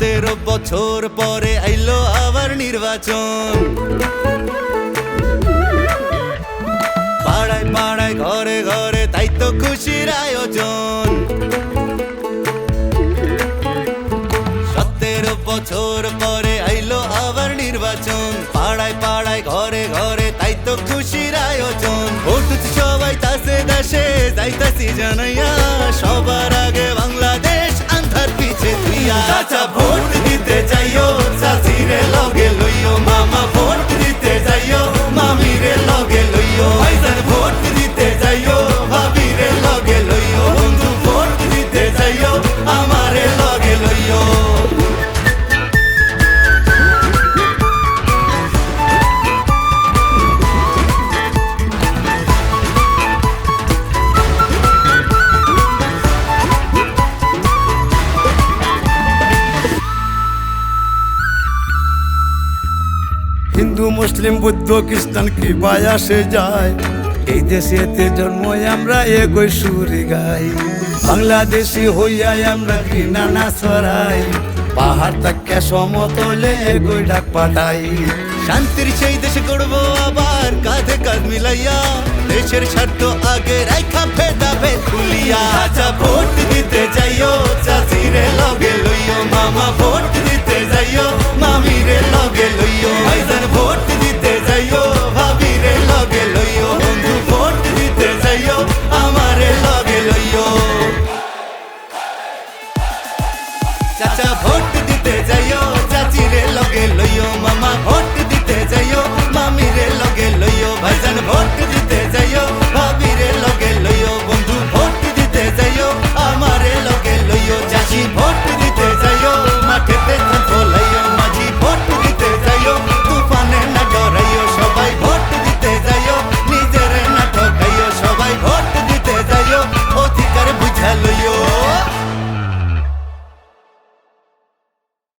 বছর পরে আইলো আবার নির্বাচন। পাড়ায় পাড়ায়, ঘরে ঘরে তাই তো খুশির আয়োজন। সতেরো বছর পরে আইলো আবার নির্বাচন। পাড়ায় পাড়ায়, ঘরে ঘরে তাই তো খুশির আয়োজন। ভোট সবাই, তাসে দেশে যাইতাছি জানাইয়া সবার হিন্দু, মুসলিম, বুদ্ধ, খ্রিস্টান কি আসে যায়। এই দেশেতে জন্ম আমরা এগোই সুরে গাই। বাংলাদেশি হইয়া আমরা কি নানা ছড়াই। পাহাড় তাকে সমতলে এগোই ডাক পাঠাই। শান্তির সেই দেশে করব আবার, কাঁধে কাঁধ মিলাইয়া। দেশের স্বার্থ আগে রাইখা ফেদা ভেদ খুলিয়া ভোট